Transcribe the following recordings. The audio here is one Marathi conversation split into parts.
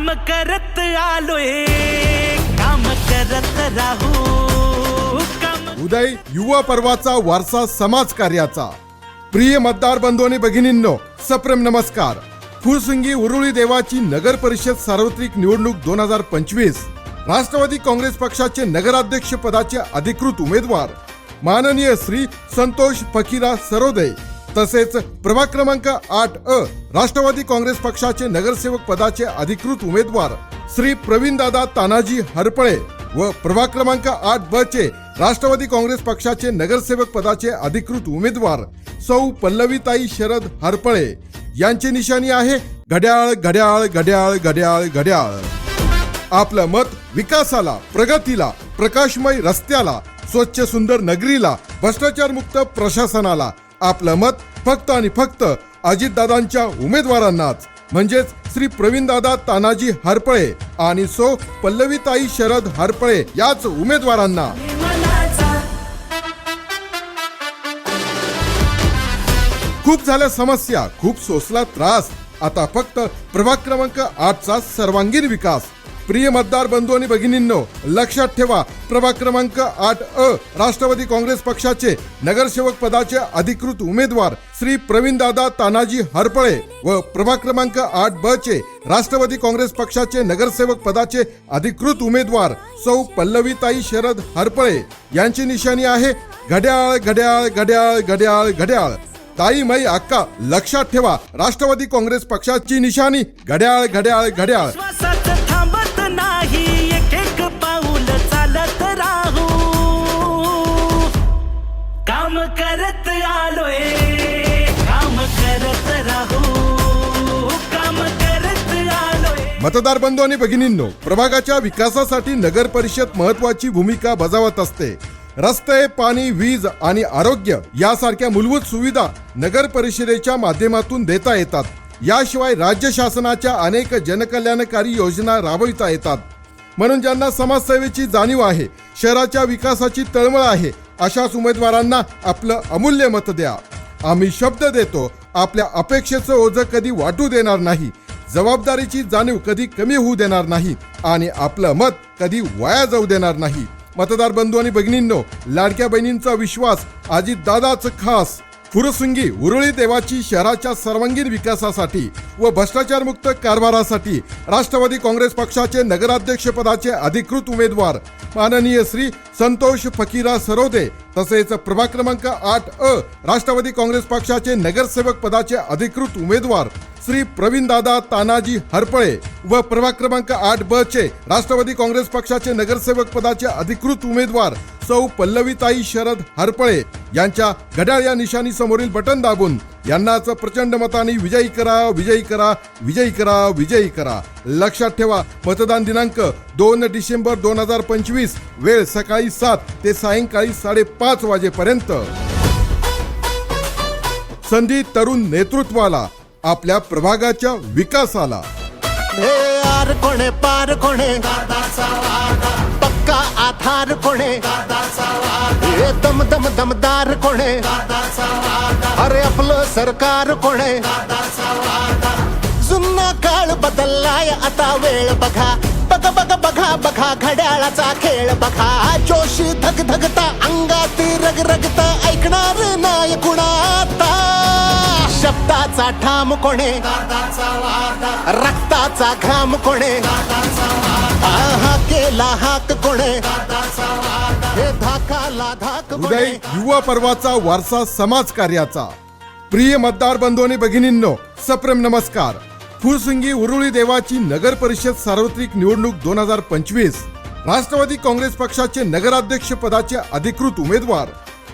काम करत आलोय. काम करत राहू. काम उदय युवा पर्वाचा वारसा समाज कार्याचा. प्रिय मतदार बंधू आणि भगिनींनो सप्रेम नमस्कार. फुरसुंगी उरुळी देवाची नगर परिषद सार्वत्रिक निवडणूक दोन हजार पंचवीस. राष्ट्रवादी काँग्रेस पक्षाचे नगराध्यक्ष पदाचे अधिकृत उमेदवार. माननीय श्री संतोष फकीरा सरोदे. तसेच प्रभाग क्रमांक आठ अ राष्ट्रवादी काँग्रेस पक्षाचे नगरसेवक पदाचे अधिकृत उमेदवार श्री प्रवीणदादा तानाजी हरपळे व प्रभाग क्रमांक आठ ब चे राष्ट्रवादी काँग्रेस पक्षाचे नगरसेवक पदाचे अधिकृत उमेदवार सौ पल्लवीताई शरद हरपळे. यांची निशाणी आहे घड्याळ घड्याळ घड्याळ घड्याळ घड्याळ. आपलं मत विकासाला प्रगतीला प्रकाशमय रस्त्याला स्वच्छ सुंदर नगरीला भ्रष्टाचार मुक्त प्रशासनाला आपलं मत फक्त आणि फक्त अजितदादांच्या उमेदवारांनाच. म्हणजेच श्री प्रवीणदादा तानाजी हरपळे आणि सो पल्लवीताई शरद हरपळे याच उमेदवारांना. खूप झाल्या समस्या खूप सोसला त्रास. आता फक्त प्रभाग क्रमांक आठचा सर्वांगीण विकास. प्रिय मतदार बंधू आणि भगिनींनो लक्षात ठेवा प्रभाग क्रमांक आठ अ राष्ट्रवादी काँग्रेस पक्षाचे नगरसेवक पदाचे अधिकृत उमेदवार श्री प्रवीणदादा तानाजी हरपळे व प्रभाग क्रमांक आठ ब चे राष्ट्रवादी काँग्रेस पक्षाचे नगरसेवक पदाचे अधिकृत उमेदवार सौ पल्लवीताई शरद हरपळे. यांची निशाणी आहे घड्याळ घड्याळ घड्याळ घड्याळ घड्याळ. ताई मई अक्का लक्षात ठेवा राष्ट्रवादी काँग्रेस पक्षाची निशाणी घड्याळ घड्याळ घड्याळ. करत आलोय. काम करत राहू काम करत आलोय. मतदार बंधू आणि भगिनींनो प्रभागाच्या विकासासाठी नगर परिषद महत्वाची भूमिका बजावत असते. रस्ते पाणी वीज आणि आरोग्य यासारख्या मूलभूत सुविधा नगर परिषदेच्या माध्यमातून देता येतात. याशिवाय राज्य शासनाच्या अनेक जनकल्याणकारी योजना राबविता येतात. म्हणून ज्यांना समाजसेवेची जाणीव आहे शहराच्या विकासाची तळमळ आहे अशाच उमेदवारांना आपलं अमूल्य मत द्या. आम्ही शब्द देतो आपल्या अपेक्षेचं ओझं कधी वाटू देणार नाही. जबाबदारीची जाणीव कधी कमी होऊ देणार नाही आणि आपलं मत कधी वाया जाऊ देणार नाही. मतदार बंधू आणि भगिनींनो लाडक्या बहिणींचा विश्वास अजित दादाच खास. फुरसुंगी उरळी देवाची शहराच्या सर्वांगीण विकासासाठी व भ्रष्टाचारमुक्त कारभारासाठी राष्ट्रवादी काँग्रेस पक्षाचे नगराध्यक्षपदाचे अधिकृत उमेदवार माननीय श्री संतोष फकीरा सरोदे तसेच प्रभाग क्रमांक आठ अ राष्ट्रवादी काँग्रेस पक्षाचे नगरसेवक पदाचे अधिकृत उमेदवार श्री प्रवीणदादा तानाजी हरपळे व प्रभाग क्रमांक आठ ब चे राष्ट्रवादी काँग्रेस पक्षाचे नगरसेवक पदाचे अधिकृत उमेदवार सौ पल्लवीताई शरद हरपळे यांच्या घड्याळ या निशाणी समोरील बटन दाबून यांनाच प्रचंड मताने विजयी करा विजयी करा विजयी करा विजयी करा. लक्षात ठेवा मतदान दिनांक दोन डिसेंबर दोन हजार पंचवीस वेळ सकाळी सात ते सायंकाळी साडेपाच वाजेपर्यंत. संधी तरुण नेतृत्वाला आपल्या प्रभागाच्या विकासाला. हे आर कोणे पार कोणे? पक्का आधार कोणे? हे दम दम दमदार कोणे? अरे आपलं सरकार कोणे? जुन्ना काळ बदललाय आता वेळ बघा. बघ बघ बघा बघा घड्याळाचा खेळ बघा. जोशी धग धगता अंगात रग ऐकणार नाही कुणा. शब्दाचा ठाम कोणे? रक्ताचा घाम कोणे? आहा केला हाक कोणे? हे धाकाला धाक उदय युवा पर्वाचा वारसा समाज कार्याचा प्रिय मतदार बंधू आणि भगिनींनो सप्रेम नमस्कार. फुरसुंगी उरुळी देवाची नगर परिषद सार्वत्रिक निवडणूक दोन हजार पंचवीस. राष्ट्रवादी काँग्रेस पक्षाचे नगराध्यक्ष पदाचे अधिकृत उमेदवार.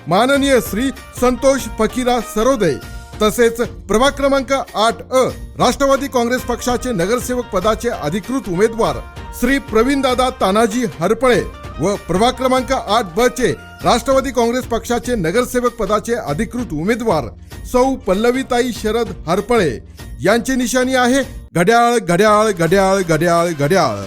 माननीय श्री संतोष फकीरा सरोदे. तसेच प्रभाग क्रमांक आठ अ राष्ट्रवादी काँग्रेस पक्षाचे नगरसेवक पदाचे अधिकृत उमेदवार श्री प्रवीणदादा तानाजी हरपळे व प्रभाग क्रमांक आठ ब चे राष्ट्रवादी काँग्रेस पक्षाचे नगरसेवक पदाचे अधिकृत उमेदवार सौ पल्लवीताई शरद हरपळे. यांची निशाणी आहे घड्याळ घड्याळ घड्याळ घड्याळ घड्याळ.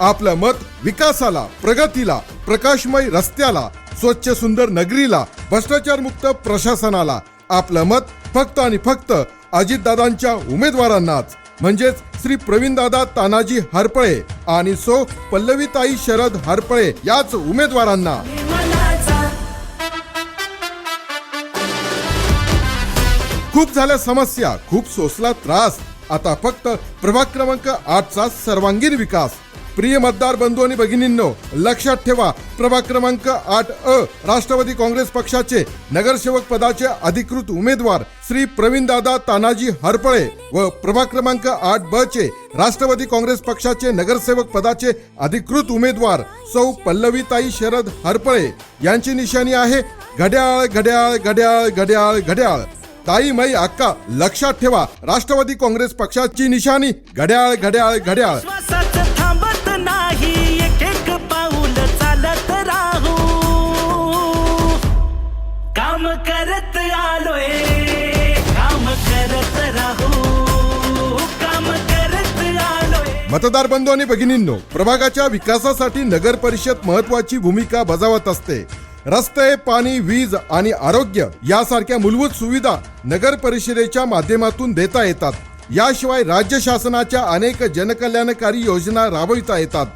आपलं मत विकासाला प्रगतीला प्रकाशमय रस्त्याला स्वच्छ सुंदर नगरीला भ्रष्टाचार मुक्त प्रशासनाला आपलं मत फक्त आणि फक्त अजितदादांच्या उमेदवारांनाच. म्हणजेच श्री प्रवीणदादा तानाजी हरपळे आणि सो पल्लवीताई शरद हरपळे याच उमेदवारांना. खूप झाल्या समस्या खूप सोसला त्रास. आता फक्त प्रभाग क्रमांक आठचा सर्वांगीण विकास. प्रिय मतदार बंधू आणि भगिनींनो लक्षात ठेवा प्रभाग क्रमांक आठ अ राष्ट्रवादी काँग्रेस पक्षाचे नगरसेवक पदाचे अधिकृत उमेदवार श्री प्रवीणदादा तानाजी हरपळे व प्रभाग क्रमांक आठ ब चे राष्ट्रवादी काँग्रेस पक्षाचे नगरसेवक पदाचे अधिकृत उमेदवार सौ पल्लवीताई शरद हरपळे यांची निशाणी आहे. घड्याळ घड्याळ घड्याळ घड्याळ घड्याळ. ताई मई अक्का लक्षात ठेवा राष्ट्रवादी काँग्रेस पक्षाची निशाणी घड्याळ घड्याळ घड्याळ. मतदार बंधू आणि भगिनींनो प्रभागाच्या विकासासाठी नगर परिषद महत्वाची भूमिका बजावत असते. रस्ते पाणी वीज आणि आरोग्य यासारख्या मूलभूत सुविधा नगर परिषदेच्या माध्यमातून देता येतात. याशिवाय राज्य शासनाच्या अनेक जनकल्याणकारी योजना राबविता येतात.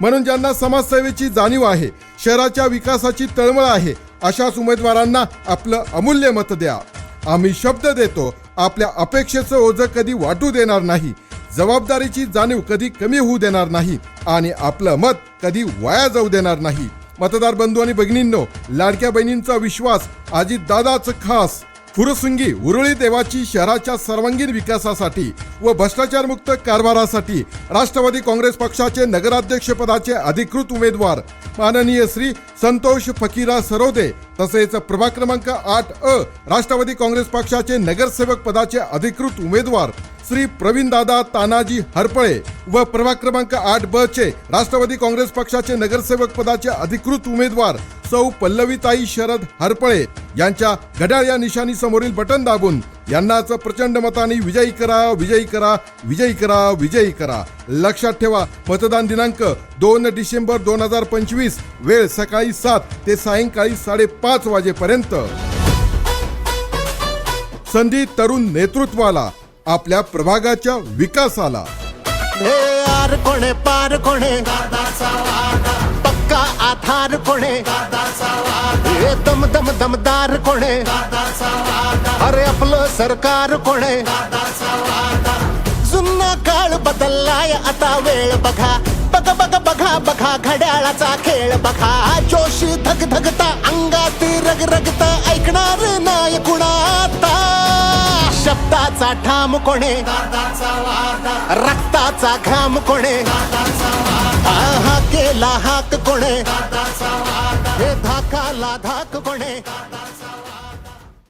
म्हणून ज्यांना समाजसेवेची जाणीव आहे शहराच्या विकासाची तळमळ आहे अशाच उमेदवारांना आपलं अमूल्य मत द्या. आम्ही शब्द देतो आपल्या अपेक्षेचं ओझं कधी वाटू देणार नाही. जबाबदारीची जाणीव कधी कमी होऊ देणार नाही आणि आपलं मत कधी वाया जाऊ देणार नाही. मतदार बंधू आणि भगिनींनो लाडक्या बहिणींचा विश्वास अजित दादाच खास फुरसुंगी उरुळी देवाची शहराच्या सर्वांगीण विकासासाठी व भ्रष्टाचार मुक्त कारभारासाठी राष्ट्रवादी काँग्रेस पक्षाचे नगराध्यक्ष पदाचे अधिकृत उमेदवार माननीय श्री संतोष फकीरा सरोदे तसेच प्रभाग क्रमांक आठ अ राष्ट्रवादी काँग्रेस पक्षाचे नगरसेवक पदाचे अधिकृत उमेदवार श्री प्रवीणदादा तानाजी हरपळे व प्रभाग क्रमांक आठ ब चे राष्ट्रवादी काँग्रेस पक्षाचे नगरसेवक पदाचे अधिकृत उमेदवार सौ पल्लवीताई शरद हरपळे यांच्या घड्याळ या निशाणी समोरील बटन दाबून यांनाच प्रचंड मताने विजयी करा विजयी करा विजयी करा विजयी करा. लक्षात ठेवा मतदान दिनांक दोन डिसेंबर दोन हजार पंचवीस वेळ सकाळी सात ते सायंकाळी साडेपाच वाजेपर्यंत. संधी तरुण नेतृत्वाला आपल्या प्रभागाच्या विकासाला. आर कोणे पार कोणे? पक्का आधार कोणे? हे दम दम दमदार कोणे? अरे आपलं सरकार कोणे? जुन्ना काळ बदललाय आता वेळ बघा. बघ बघ बघा बघा घड्याळाचा खेळ बघा. जोशी धग धगता अंगात रग रगता ऐकणार शब्दाचा ठाम कोणे. रक्ताचा घाम कोणे. आहा केला हाक कोणे. हे धाकाला धाक कोणे.